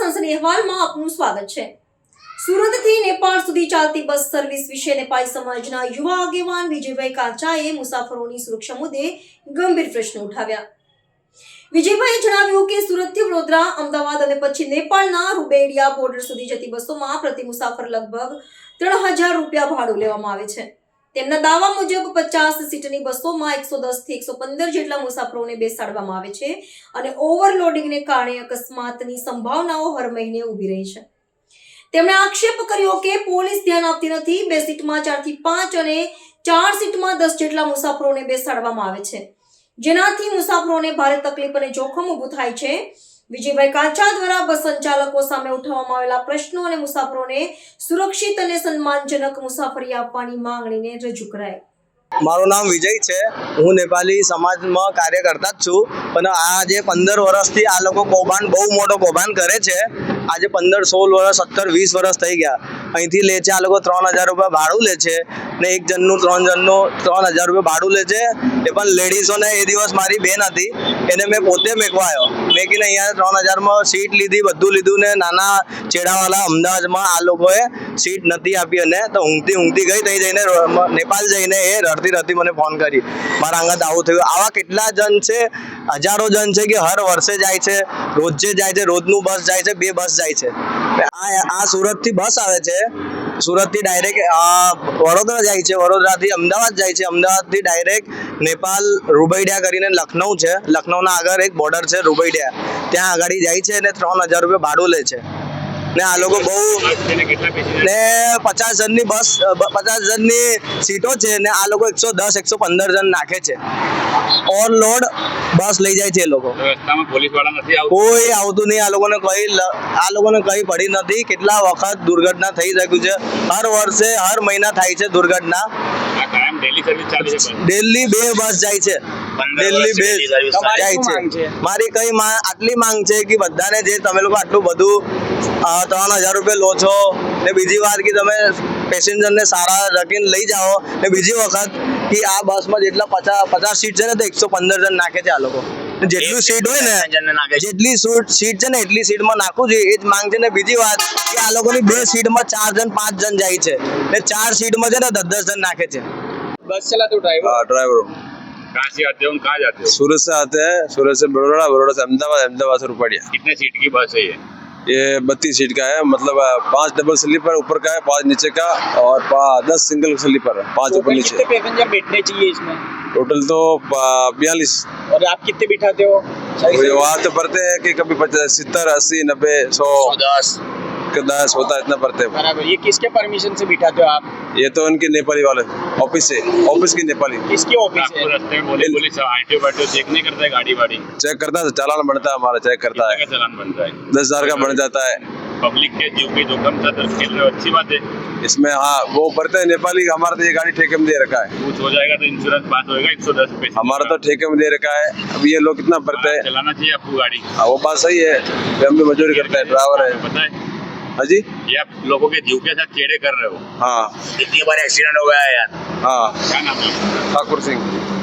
અહેવાલમાં આપનું સ્વાગત છે. સુરતથી નેપાળ સુધી ચાલતી બસ સર્વિસ વિશે નેપાળી સમાજના યુવા આગેવાન વિજયભાઈ કાચાએ મુસાફરોની સુરક્ષા મુદ્દે ગંભીર પ્રશ્નો ઉઠાવ્યા. વિજયભાઈએ જણાવ્યું કે સુરતથી વડોદરા, અમદાવાદ અને પછી નેપાળના રૂબેડિયા બોર્ડર સુધી જતી બસોમાં પ્રતિ મુસાફર લગભગ ત્રણ હજાર રૂપિયા ભાડું લેવામાં આવે છે. તેમના દાવા મુજબ પચાસ સીટની બસોમાં એકસો દસથી એકસો પંદર જેટલા મુસાફરોને બેસાડવામાં આવે છે અને ઓવરલોડિંગને કારણે અકસ્માતની સંભાવનાઓ હર મહિને ઊભી રહી છે. તેમણે આક્ષેપ કર્યો કે પોલીસ ધ્યાન આપતી નથી, બે સીટમાં ચારથી પાંચ અને ચાર સીટમાં દસ જેટલા મુસાફરોને બેસાડવામાં આવે છે. જેનાથી મુસાફરોને ભારે તકલીફ અને જોખમ ઊભું થાય છે. વિજયભાઈ કાચા દ્વારા બસ સંચાલકો સામે ઉઠાવવામાં આવેલા પ્રશ્નો અને મુસાફરોને સુરક્ષિત અને સન્માનજનક મુસાફરી આપવાની માંગણીને રજૂ કરાઈ. મારું નામ વિજય છે. હું નેપાલી સમાજમાં કાર્ય કરતા જ છું. પણ આ જે પંદર વર્ષથી આ લોકો કૌભાંડ, બહુ મોટો કૌભાંડ કરે છે. આજે પંદર, સોળ વર્ષ, સત્તર, વીસ વર્ષ થઈ ગયા. અહીંથી લે છે આ લોકો ત્રણ હજાર રૂપિયા ભાડું લે છે. ને એક જણનું, ત્રણ જણનું, ત્રણ હજાર રૂપિયા ભાડું લે છે. એ પણ લેડીઝોને એ દિવસ મારી બેન હતી. એને મેં પોતે મેકવાયો. મેકીને અહીંયા ત્રણ હજારમાં સીટ લીધી, બધું લીધું ને નાના છેડાવાળા અમદાવાદમાં આ લોકોએ સીટ નથી આપી અને તો ઊંઘતી ઊંઘતી ગઈ થઈ જઈને નેપાલ જઈને એ રડતી રડતી મને ફોન કરી. મારા અંગત આવું થયું. આવા કેટલા જણ છે? હજારો જણ છે કે હર વર્ષે જાય છે, રોજે જાય છે, રોજનું બસ જાય છે, બે બસ જાય છે. આ આ સુરતથી બસ આવે છે. સુરતથી ડાયરેક્ટ વડોદરા જાય છે. વડોદરાથી અમદાવાદ જાય છે. અમદાવાદથી ડાયરેક્ટ નેપાલ, રૂબૈડિયા કરીને લખનઉ છે. લખનઉના આગળ એક બોર્ડર છે રૂબૈડિયા. ત્યાં આગળ જાય છે અને ત્રણ હજાર રૂપિયા ભાડું લે છે. ને આ લોકો બહુ ને પચાસ જણની બસ પચાસ જણની સીટો છે ને આ લોકો એકસો દસ એકસો પંદર જણ નાખે છે. ઓન લોડ બસ લઈ જાય છે એ લોકો. કોઈ આવતું નહીં. આ લોકોને કઈ આ લોકોને કઈ પડી નથી. કેટલા વખત દુર્ઘટના થઈ શક્યું છે? હર વર્ષે હર મહિના થાય છે દુર્ઘટના. ડેલી બે બસ જાય છે. દિલ્હી જાય છે? મારી કઈ આટલી માંગ છે કે બધાને જે તમે લોકો આટલું બધું ત્રણ હજાર રૂપિયા લો છો ને બીજી વાર કે તમે પેસેન્જરને સારા રકીને લઈ જાઓ ને બીજી વખત કે આ બસમાં જેટલા પચાસ પચાસ સીટ છે ને તો એકસો પંદર જણ નાખે છે આ લોકો. જેટલું સીટ હોય ને જેટલી સીટ છે ને એટલી સીટમાં નાખવું જોઈએ એ જ માંગ છે ને બીજી વાત કે આ લોકોની બે સીટમાં ચાર જણ પાંચ જણ જાય છે ને ચાર સીટમાં છે ને દસ દસ જણ નાખે છે. બસ ચલાતું ડ્રાઈવર ડ્રાઈવર कहाँ से आते हो कहाँ जाते हो? सूरत से आते हैं सूरत से बड़ोड़ा बड़ोड़ा से अहमदाबाद अहमदाबाद से रुपड़िया। कितने सीट की बस है ये? ये बत्तीस सीट का है मतलब पाँच डबल स्लीपर ऊपर का है पाँच नीचे का और दस सिंगल स्लीपर है पाँच ऊपर नीचे। पैसेंजर बैठने चाहिए इसमें? टोटल तो बयालीस। और आप कितने बिठाते हो? वहाँ तो पड़ते हैं कि कभी पचास सत्तर अस्सी नब्बे सौ दस। दस होता है इतना पड़ते हैं बराबर। ये किसके परमिशन से बिठाते हो आप? ये तो उनके नेपाली वाले ऑफ़िस से ऑफ़िस की नेपाली। किसकी ऑफ़िस आपको है रास्ते में बोले पुलिस आईटी वाईटी चेक नहीं करता है गाड़ी वाड़ी। चेक करता है चालान बनता है हमारा चेक करता कितना है। का चालान बनता है? दस हज़ार का बन जाता है। पब्लिक के जीव के जोखम से दर खेल रहे हो अच्छी बात है। इसमें हाँ वो पड़ते हैं नेपाली हमारा तो ये गाड़ी ठेके में दे रखा है। कुछ हो जाएगा तो इंश्योरेंस पास होएगा एक सौ दस पैसे हमारा तो ठेके में दे रखा है। अब ये लोग कितना भरते हैं? चलाना चाहिए आपको गाड़ी। हाँ, वो बात सही है। हम भी मजदूरी करते हैं ड्राइवर है। पता है हाँ जी ये आप लोगों के जीव के साथ चेड़े कर रहे हो हाँ कितनी बार एक्सीडेंट हो गया है यार हाँ क्या नाम है ठाकुर सिंह